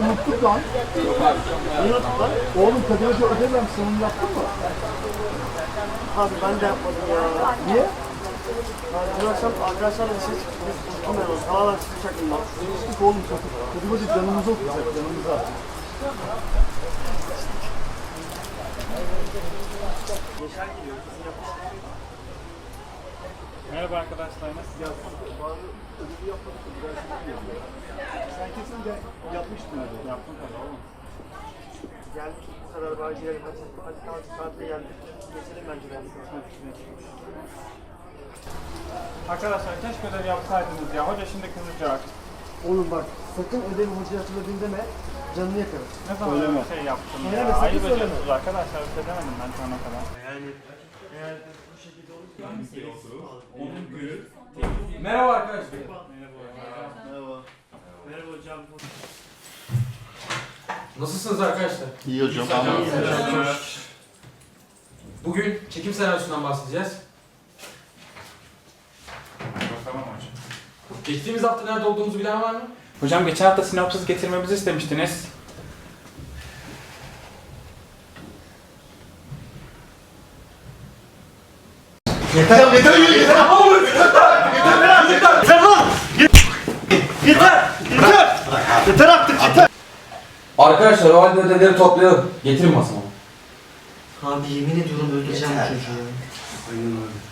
Unuttuk lan. Unuttuk lan? Oğlum Kadir Hoca ödemem sen onu yaptın mı? Abi ben de yapmadım ya. Niye? Ben dün akşam arkadaşlarla dışarı çıktık. Biz unuttum ben onu. Tamamen suçu çaktım ben. Unuttuk oğlum sakın. Kadir Hoca canımızı okuyacak canımıza. Yaşar geliyor. Bizim yapmıştık. Merhaba arkadaşlar, nasıl Bazı ödevi yapmadık şey. Sen kesin de yapmıştın öyle. Yaptım tabii oğlum. Geldik. Bu sefer bari girelim. Hadi, hadi tamam saatte geldik. Geçelim bence ben. Arkadaşlar keşke ödev yapsaydınız ya. Hoca şimdi kızacak. Oğlum bak sakın ödevi hocaya hatırladın deme. Canını yakarım. Ne zaman öyle şey yaptım Söyleme, ya. sakın Ayıp söyleme. ediyorsunuz arkadaşlar. Ödemedim ben şu ana kadar. Yani eğer bu şekilde olursa Merhaba arkadaşlar. Merhaba. Merhaba hocam. Nasılsınız arkadaşlar? İyi hocam. Bugün çekim senaryosundan bahsedeceğiz. Tamam hocam. Geçtiğimiz hafta nerede olduğumuzu bilen var mı? Hocam geçen hafta sinopsis getirmemizi istemiştiniz. Yeter yeter! Yeter! Yeter! Artık yeter! Arkadaşlar o halde ödevleri toplayalım. Getirin masama. Abi yemin ediyorum öldüreceğim bu çocuğu ya.